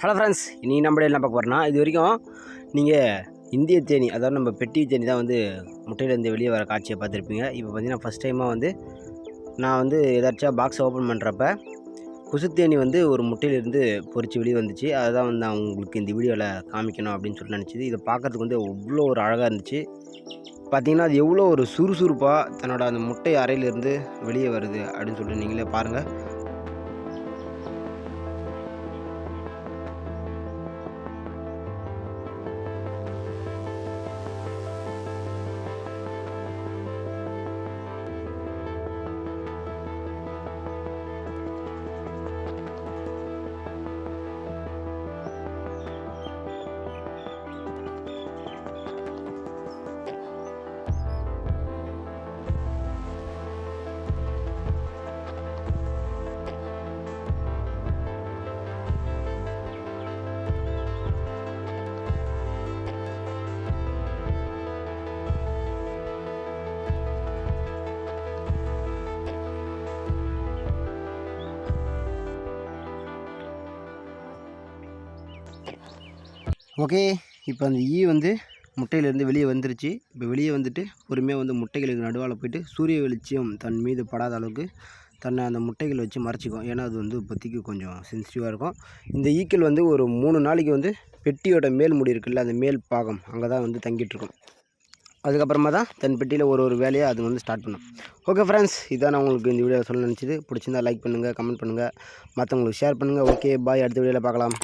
Hello friends இனி நம்மளே என்ன பார்க்க போகிறோம்னா இது வரைக்கும் நீங்கள் இந்திய தேனி அதாவது நம்ம பெட்டி தேனி தான் வந்து முட்டையிலேருந்து வெளியே வர காட்சியை பார்த்துருப்பீங்க. இப்போ பார்த்தீங்கன்னா ஃபஸ்ட் டைமாக வந்து நான் வந்து ஏதாச்சும் பாக்ஸ் ஓப்பன் பண்ணுறப்ப குசுத்தேனி வந்து ஒரு முட்டையிலேருந்து பொறிச்சு வெளியே வந்துச்சு. அதை தான் வந்து நான் உங்களுக்கு இந்த வீடியோவில் காமிக்கணும் அப்படின்னு சொல்லி நினச்சிது. இதை பார்க்கறதுக்கு வந்து அவ்வளோ ஒரு அழகாக இருந்துச்சு. பார்த்தீங்கன்னா அது எவ்வளோ ஒரு சுறுசுறுப்பாக தன்னோட அந்த முட்டை அறையிலேருந்து வெளியே வருது அப்படின்னு சொல்லிட்டு நீங்களே பாருங்கள் ஓகே இப்போ அந்த ஈ வந்து முட்டையிலேருந்து வெளியே வந்துருச்சு. இப்போ வெளியே வந்துட்டு பொறுமையாக வந்து முட்டைகளுக்கு நடுவால் போயிட்டு சூரிய வெளிச்சம் தன் மீது படாத அளவுக்கு தன்னை அந்த முட்டைகள் வச்சு மறைச்சிக்கும். ஏன்னா அது வந்து இப்போதைக்கு கொஞ்சம் சென்சிட்டிவாக இருக்கும். இந்த ஈக்கள் வந்து ஒரு மூணு நாளைக்கு வந்து பெட்டியோட மேல் முடி இருக்குல்ல அந்த மேல் பாகம் அங்கே தான் வந்து தங்கிட்டுருக்கும். அதுக்கப்புறமா தான் தன் பெட்டியில் ஒரு ஒரு வேலையை அது வந்து ஸ்டார்ட் பண்ணும். ஓகே ஃப்ரெண்ட்ஸ் இதான் நான் உங்களுக்கு இந்த வீடியோ சொல்ல நினச்சிது. பிடிச்சிருந்தா லைக் பண்ணுங்கள் கமெண்ட் பண்ணுங்கள் மற்றவங்களுக்கு ஷேர் பண்ணுங்கள் ஓகே பாய் அடுத்த வீடியோவில் பார்க்கலாம்.